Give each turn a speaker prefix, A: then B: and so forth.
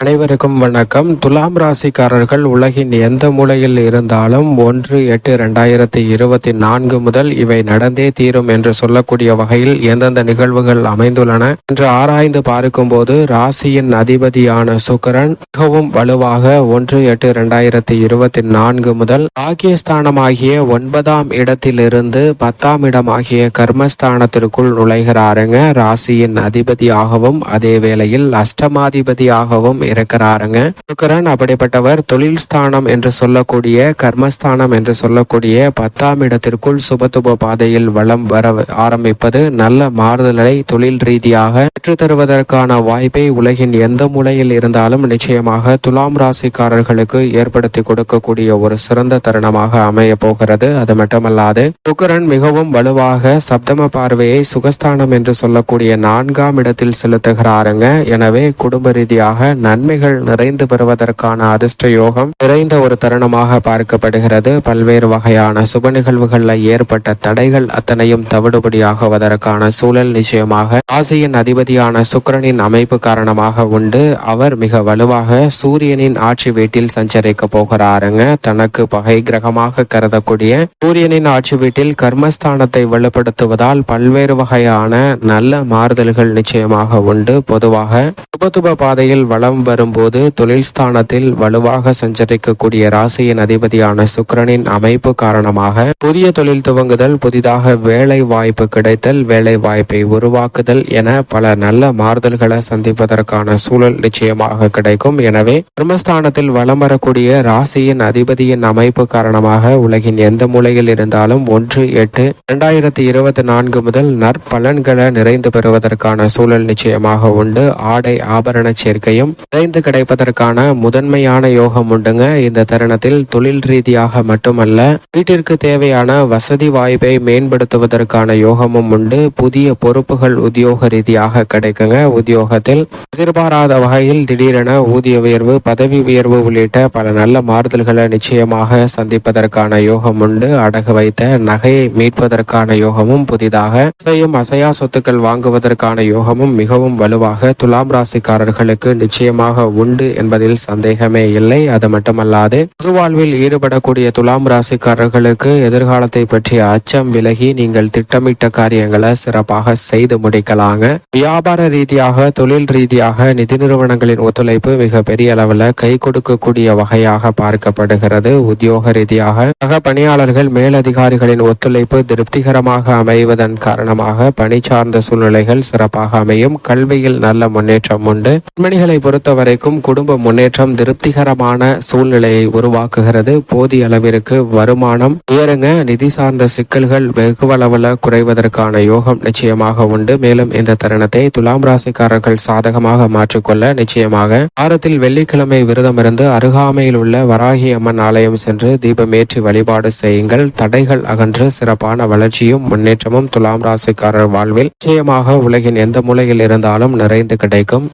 A: அனைவருக்கும் வணக்கம். துலாம் ராசிக்காரர்கள் உலகின் எந்த மூலையில் இருந்தாலும் ஒன்று எட்டு ரெண்டாயிரத்தி இருபத்தி நான்கு முதல் இவை நடந்தே தீரும் என்று சொல்லக்கூடிய வகையில் எந்தெந்த நிகழ்வுகள் அமைந்துள்ளன என்று ஆராய்ந்து பார்க்கும்போது ராசியின் அதிபதியான சுக்கிரன் மிகவும் வலுவாக ஒன்று எட்டு ரெண்டாயிரத்தி இருபத்தி நான்கு முதல் பாக்கியஸ்தானமாகிய ஒன்பதாம் இடத்திலிருந்து பத்தாம் இடமாகிய கர்மஸ்தானத்திற்குள் நுழைகிறாருங்க. ராசியின் அதிபதியாகவும் அதே வேளையில் அஷ்டமாதிபதியாகவும் இருக்கிறாருங்க. சுக்கரன் அப்படிப்பட்டவர் தொழில் ஸ்தானம் என்று சொல்லக்கூடிய கர்மஸ்தானம் என்று சொல்லக்கூடிய பத்தாம் இடத்திற்குள் சுபத்துப பாதையில் வளம் வர ஆரம்பிப்பது நல்ல மாறுதலை தொழில் ரீதியாக பெற்றுத்தருவதற்கான வாய்ப்பை உலகின் எந்த மூலையில் இருந்தாலும் நிச்சயமாக துலாம் ராசிக்காரர்களுக்கு ஏற்படுத்தி கொடுக்கக்கூடிய ஒரு சிறந்த தருணமாக அமைய போகிறது. அது மட்டுமல்லாது சுக்கரன் மிகவும் வலுவாக சப்தம பார்வையை சுகஸ்தானம் என்று சொல்லக்கூடிய நான்காம் இடத்தில் செலுத்துகிறாருங்க. எனவே குடும்ப ரீதியாக நன்மைகள் நிறைந்து பெறுவதற்கான அதிர்ஷ்ட யோகம் நிறைந்த ஒரு தருணமாக பார்க்கப்படுகிறது. பல்வேறு வகையான சுப நிகழ்வுகளில் ஏற்பட்ட தடைகள் அத்தனையும் தவிடுபடியாகுவதற்கான சூழல் நிச்சயமாக ஆசையின் அதிபதியான சுக்கிரனின் அமைப்பு காரணமாக உண்டு. அவர் மிக வலுவாக சூரியனின் ஆட்சி வீட்டில் சஞ்சரிக்க போகிறாருங்க. தனக்கு பகை கிரகமாக கருதக்கூடிய சூரியனின் ஆட்சி வீட்டில் கர்மஸ்தானத்தை வலுப்படுத்துவதால் பல்வேறு வகையான நல்ல மாறுதல்கள் நிச்சயமாக உண்டு. பொதுவாக சுபத்துப பாதையில் வளம் வரும்போது தொழில் ஸ்தானத்தில் வலுவாக சஞ்சரிக்கக்கூடிய ராசியின் அதிபதியான சுக்கிரனின் அமைப்பு காரணமாக புதிய தொழில் துவங்குதல் புதிதாக வேலை வாய்ப்பு கிடைத்தல் வேலை வாய்ப்பை உருவாக்குதல் என பல நல்ல மாறுதல்களை சந்திப்பதற்கான சூழல் நிச்சயமாக கிடைக்கும். எனவே பிரம்மஸ்தானத்தில் வலம் வரக்கூடிய ராசியின் அதிபதியின் அமைப்பு காரணமாக உலகின் எந்த மூலையில் இருந்தாலும் ஒன்று எட்டு இரண்டாயிரத்தி இருபத்தி நான்கு முதல் நற்பலன்களை நிறைந்து பெறுவதற்கான சூழல் நிச்சயமாக உண்டு. ஆடை ஆபரண சேர்க்கையும் நிறைந்து கிடைப்பதற்கான முதன்மையான யோகம் உண்டுங்க. இந்த தருணத்தில் தொழில் ரீதியாக மட்டுமல்ல வீட்டிற்கு தேவையான வசதி வாய்ப்பை மேம்படுத்துவதற்கான யோகமும் உண்டு. புதிய பொறுப்புகள் உத்தியோக ரீதியாக கிடைக்குங்க. உத்தியோகத்தில் எதிர்பாராத வகையில் திடீரென ஊதிய உயர்வு பதவி உயர்வு உள்ளிட்ட பல நல்ல மாறுதல்களை நிச்சயமாக சந்திப்பதற்கான யோகம் உண்டு. அடகு வைத்த நகையை மீட்பதற்கான யோகமும் புதிதாக அசையும் அசையா சொத்துக்கள் வாங்குவதற்கான யோகமும் மிகவும் வலுவாக துலாம் ராசிக்காரர்களுக்கு நிச்சயமாக உண்டு என்பதில் சந்தேகமே இல்லை. அது மட்டுமல்லாது பொது வாழ்வில் ஈடுபடக்கூடிய துலாம் ராசிக்காரர்களுக்கு எதிர்காலத்தை பற்றிய அச்சம் விலகி நீங்கள் திட்டமிட்ட காரியங்களை சிறப்பாக செய்து முடிக்கலாங்க. வியாபார ரீதியாக தொழில் ரீதியாக நிதி நிறுவனங்களின் ஒத்துழைப்பு மிக பெரிய அளவில் கை கொடுக்கக்கூடிய வகையாக பார்க்கப்படுகிறது. உத்தியோக ரீதியாக சக பணியாளர்கள் மேலதிகாரிகளின் ஒத்துழைப்பு திருப்திகரமாக அமைவதன் காரணமாக பணி சார்ந்த சூழ்நிலைகள் சிறப்பாக அமையும். கல்வியில் நல்ல முன்னேற்றம் உண்டு. பெண்மணிகளை பொறுத்த வரைக்கும் குடும்ப முன்னேற்றம் திருப்திகரமான சூழ்நிலையை உருவாக்குகிறது. போதிய அளவிற்கு வருமானம் உயருங்க நிதி சார்ந்த சிக்கல்கள் வெகுவளவுல குறைவதற்கான யோகம் நிச்சயமாக உண்டு. மேலும் இந்த தருணத்தை துலாம் ராசிக்காரர்கள் சாதகமாக மாற்றிக்கொள்ள நிச்சயமாக வாரத்தில் வெள்ளிக்கிழமை விரதமிருந்து அருகாமையில் உள்ள வராகி அம்மன் ஆலயம் சென்று தீபமேற்றி வழிபாடு செய்யுங்கள். தடைகள் அகன்று சிறப்பான வளர்ச்சியும் முன்னேற்றமும் துலாம் ராசிக்காரர் வாழ்வில் நிச்சயமாக உலகின் எந்த மூலையில் இருந்தாலும் நிறைந்து கிடைக்கும்.